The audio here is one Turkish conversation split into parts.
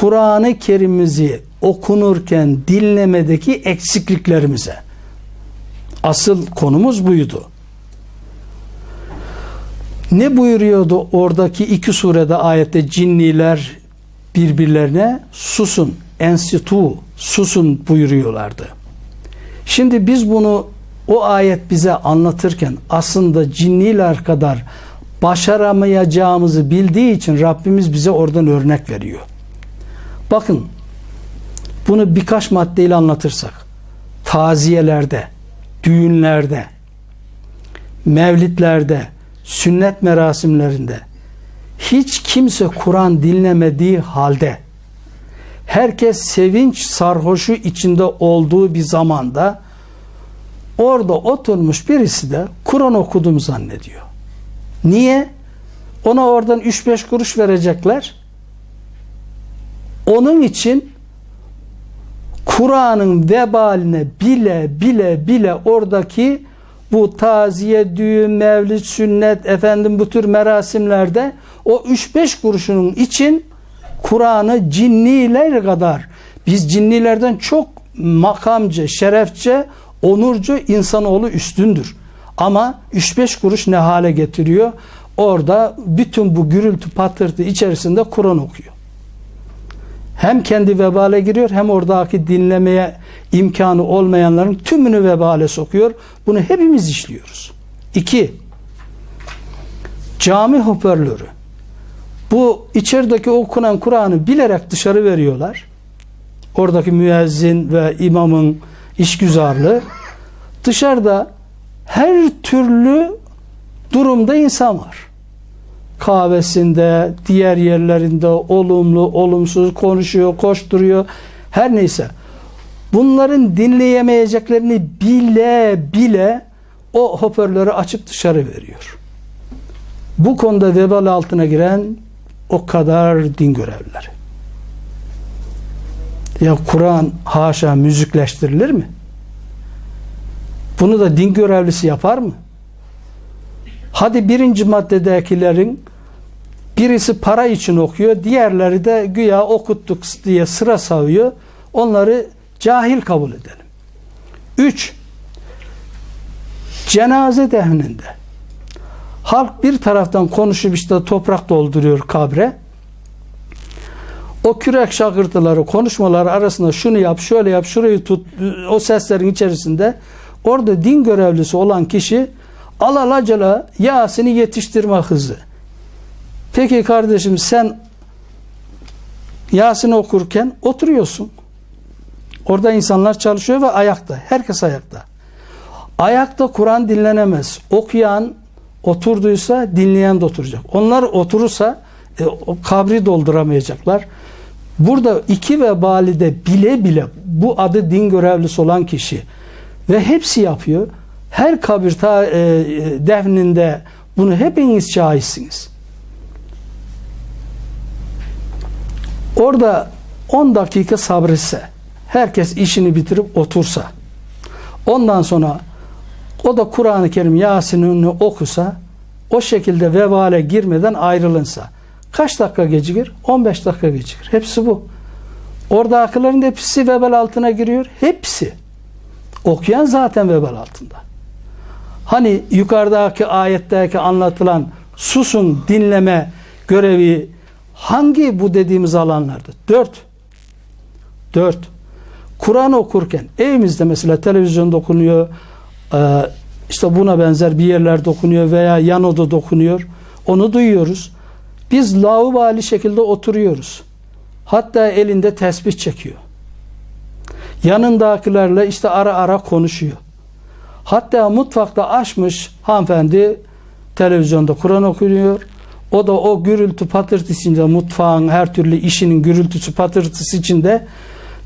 Kur'an-ı Kerim'imizi okunurken dinlemedeki eksikliklerimize. Asıl konumuz buydu. Ne buyuruyordu oradaki iki surede ayette cinniler birbirlerine susun, ensitu, susun buyuruyorlardı. Şimdi biz bunu o ayet bize anlatırken aslında cinniler kadar başaramayacağımızı bildiği için Rabbimiz bize oradan örnek veriyor. Bakın bunu birkaç maddeyle anlatırsak taziyelerde, düğünlerde, mevlitlerde, sünnet merasimlerinde hiç kimse Kur'an dinlemediği halde herkes sevinç sarhoşu içinde olduğu bir zamanda orada oturmuş birisi de Kur'an okudum zannediyor. Niye? Ona oradan 3-5 kuruş verecekler. Onun için Kur'an'ın vebaline bile bile bile oradaki bu taziye, düğün, mevlid, sünnet, efendim bu tür merasimlerde o 3-5 kuruşunun için Kur'an'ı cinniler kadar biz cinnilerden çok makamcı, şerefçe, onurcu insanoğlu üstündür. Ama 3-5 kuruş ne hale getiriyor? Orada bütün bu gürültü patırtı içerisinde Kur'an okuyor. Hem kendi vebale giriyor hem oradaki dinlemeye imkanı olmayanların tümünü vebale sokuyor. Bunu hepimiz işliyoruz. İki, cami hoparlörü. Bu içerideki okunan Kur'an'ı bilerek dışarı veriyorlar. Oradaki müezzin ve imamın işgüzarlığı. Dışarıda her türlü durumda insan var. Kahvesinde, diğer yerlerinde olumlu, olumsuz konuşuyor, koşturuyor. Her neyse. Bunların dinleyemeyeceklerini bile bile o hoparlörü açıp dışarı veriyor. Bu konuda vebal altına giren o kadar din görevlileri. Ya Kur'an haşa müzikleştirilir mi? Bunu da din görevlisi yapar mı? Hadi birinci maddedekilerin birisi para için okuyor, diğerleri de güya okuttuk diye sıra sayıyor. Onları cahil kabul edelim. Üç, cenaze dehninde halk bir taraftan konuşup işte toprak dolduruyor kabre. O kürek şakırtıları, konuşmaları arasında şunu yap, şöyle yap, şurayı tut, o seslerin içerisinde orada din görevlisi olan kişi alalacala Yasin'i yetiştirme hızı. Peki kardeşim sen Yasin okurken oturuyorsun. Orada insanlar çalışıyor ve ayakta. Herkes ayakta. Ayakta Kur'an dinlenemez. Okuyan oturduysa dinleyen de oturacak. Onlar oturursa e, kabri dolduramayacaklar. Burada iki vebalide bile bile bu adı din görevlisi olan kişi ve hepsi yapıyor. Her kabir ta, e, defninde bunu hepiniz şahitsiniz. Orada 10 dakika sabretse, herkes işini bitirip otursa, ondan sonra o da Kur'an-ı Kerim Yasin'ini okusa, o şekilde vebale girmeden ayrılınsa, kaç dakika gecikir? 15 dakika gecikir. Hepsi bu. Orada akılların hepsi vebal altına giriyor. Hepsi. Okuyan zaten vebal altında. Hani yukarıdaki ayetteki anlatılan susun dinleme görevi hangi bu dediğimiz alanlarda? Dört. Dört. Kur'an okurken evimizde mesela televizyonda okunuyor, e, işte buna benzer bir yerler dokunuyor veya yan oda dokunuyor. Onu duyuyoruz. Biz laubali şekilde oturuyoruz. Hatta elinde tesbih çekiyor. Yanındakilerle işte ara ara konuşuyor. Hatta mutfakta açmış hanımefendi televizyonda Kur'an okuyor. O da o gürültü patırtısı içinde mutfağın her türlü işinin gürültüsü patırtısı içinde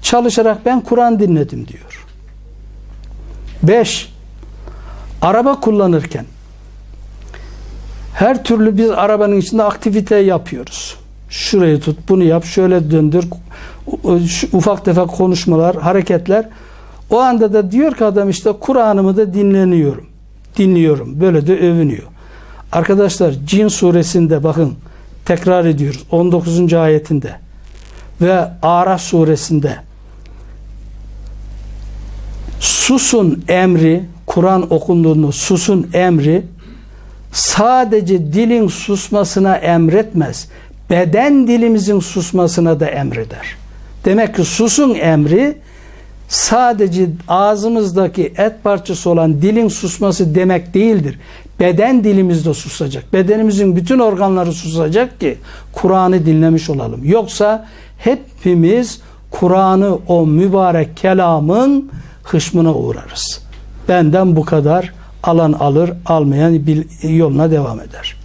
çalışarak ben Kur'an dinledim diyor. 5. Araba kullanırken her türlü biz arabanın içinde aktivite yapıyoruz. Şurayı tut, bunu yap, şöyle döndür. Ufak tefek konuşmalar, hareketler. O anda da diyor ki adam işte Kur'an'ımı da dinleniyorum. Dinliyorum. Böyle de övünüyor. Arkadaşlar Cin suresinde bakın tekrar ediyoruz 19. ayetinde. ve Araf suresinde susun emri, Kur'an okunduğunda susun emri sadece dilin susmasına emretmez. Beden dilimizin susmasına da emreder. Demek ki susun emri sadece ağzımızdaki et parçası olan dilin susması demek değildir. Beden dilimiz de susacak. Bedenimizin bütün organları susacak ki Kur'an'ı dinlemiş olalım. Yoksa hepimiz Kur'an'ı o mübarek kelamın hışmına uğrarız. Benden bu kadar alan alır, almayan yoluna devam eder.